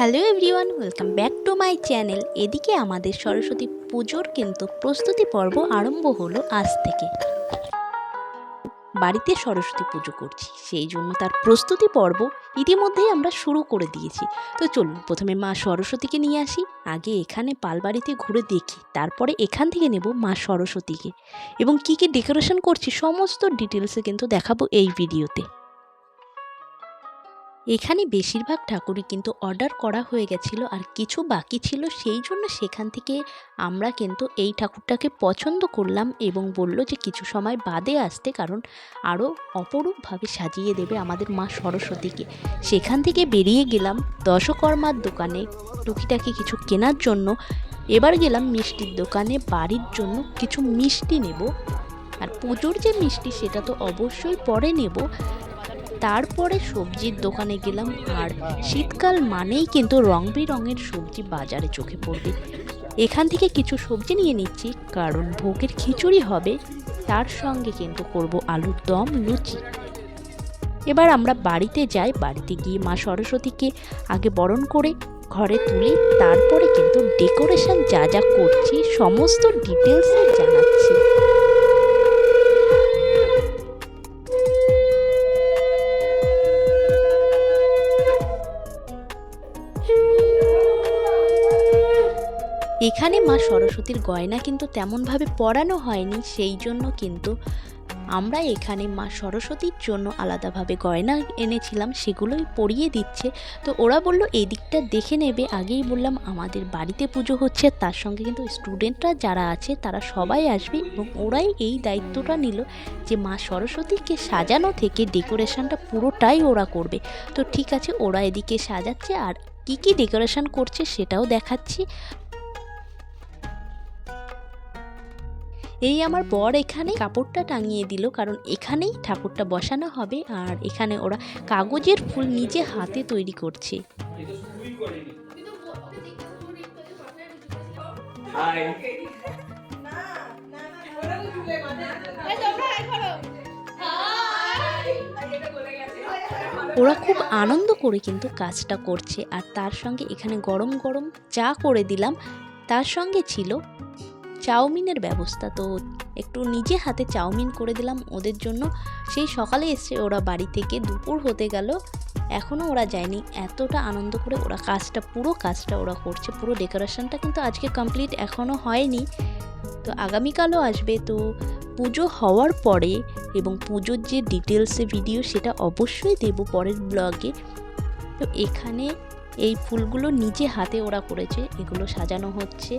Hello everyone, welcome back to my channel. এদিকে আমাদের সরস্বতী পুজোর কিন্তু প্রস্তুতি পর্ব আরম্ভ হলো আজ থেকে। বাড়িতে সরস্বতী পুজো করছি, সেই জন্য তার প্রস্তুতি পর্ব ইতিমধ্যেই আমরা শুরু করে দিয়েছি। তো চলুন, প্রথমে মা সরস্বতীকে নিয়ে আসি, আগে এখানে পালবাড়িতে ঘুরে দেখি, তারপরে এখান থেকে নেব মা সরস্বতীকে। এবং কী কী ডেকোরেশন করছি, সমস্ত ডিটেলসে কিন্তু দেখাবো এই ভিডিওতে। এখানে বেশিরভাগ ঠাকুরই কিন্তু অর্ডার করা হয়ে গেছিল আর কিছু বাকি ছিল, সেই জন্য সেখান থেকে আমরা কিন্তু এই ঠাকুরটাকে পছন্দ করলাম এবং বলল যে কিছু সময় বাদে আসতে কারণ আরও অপরূপভাবে সাজিয়ে দেবে আমাদের মা সরস্বতীকে। সেখান থেকে বেরিয়ে গেলাম দশকর্মার দোকানে টুকিটাকি কিছু কেনার জন্য। এবার গেলাম মিষ্টির দোকানে, বাড়ির জন্য কিছু মিষ্টি নেব। আর পুজোর যে মিষ্টি সেটা তো অবশ্যই পরে নেব। তারপরে সবজির দোকানে গেলাম আর শীতকাল মানেই কিন্তু রং বেরঙের সবজি বাজারে চোখে পড়বে। এখান থেকে কিছু সবজি নিয়ে নিচ্ছি, কারণ ভোগের খিচুড়ি হবে, তার সঙ্গে কিন্তু করব আলুর দম লুচি। এবার আমরা বাড়িতে যাই, বাড়িতে গিয়ে মা সরস্বতীকে আগে বরণ করে ঘরে তুলি, তারপরে কিন্তু ডেকোরেশন যা যা করছি, সমস্ত ডিটেলসে জানাচ্ছি। এখানে মা সরস্বতীর গয়না কিন্তু তেমনভাবে পরানো হয়নি, সেই জন্য কিন্তু আমরা এখানে মা সরস্বতীর জন্য আলাদাভাবে গয়না এনেছিলাম, সেগুলোই পরিয়ে দিচ্ছে। তো ওরা বলল, এই দিকটা দেখে নেবে। আগেই বললাম, আমাদের বাড়িতে পুজো হচ্ছে, তার সঙ্গে কিন্তু স্টুডেন্টরা যারা আছে, তারা সবাই আসবে। এবং ওরাই এই দায়িত্বটা নিল যে মা সরস্বতীকে সাজানো থেকে ডেকোরেশনটা পুরোটাই ওরা করবে। তো ঠিক আছে, ওরা এদিকে সাজাচ্ছে, আর কী কী ডেকোরেশন করছে সেটাও দেখাচ্ছি। এই আমার বর এখানে কাপড়টা টাঙিয়ে দিল কারণ এখানেই ঠাকুরটা বসানো হবে আর এখানে ওরা কাগজের ফুল নিজে হাতে তৈরি করছে। ওরা খুব আনন্দ করে কিন্তু কাজটা করছে আর তার সঙ্গে এখানে গরম গরম চা করে দিলাম। তার সঙ্গে ছিল চাউমিনের ব্যবস্থা। তো একটু নিজে হাতে চাউমিন করে দিলাম ওদের জন্য। সেই সকালে এসে ওরা বাড়ি থেকে দুপুর হতে গেল। এখনও ওরা যায়নি। এতটা আনন্দ করে ওরা কাজটা, পুরো কাজটা ওরা করছে। পুরো ডেকোরেশনটা কিন্তু আজকে কমপ্লিট এখনও হয়নি। তো আগামীকালও আসবে। তো পুজো হওয়ার পরে এবং পুজোর যে ডিটেলসে ভিডিও সেটা অবশ্যই দেব পরের ব্লগে তো এখানে এই ফুলগুলো নিজে হাতে ওরা করেছে। এগুলো সাজানো হচ্ছে।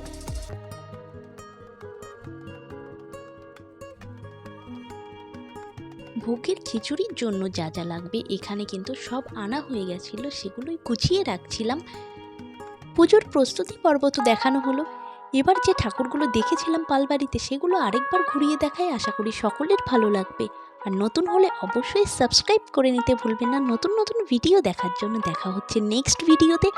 ভোগের খিচুড়ির জন্য যা যা লাগবে, এখানে কিন্তু সব আনা হয়ে গেছিল, সেগুলোই গুছিয়ে রাখছিলাম। পুজোর প্রস্তুতি পর্ব তো দেখানো হলো। এবার যে ঠাকুরগুলো দেখেছিলাম পালবাড়িতে, সেগুলো আরেকবার ঘুরিয়ে দেখায় আশা করি সকলের ভালো লাগবে। আর নতুন হলে অবশ্যই সাবস্ক্রাইব করে নিতে ভুলবেন না। নতুন নতুন ভিডিও দেখার জন্য দেখা হচ্ছে নেক্সট ভিডিওতে।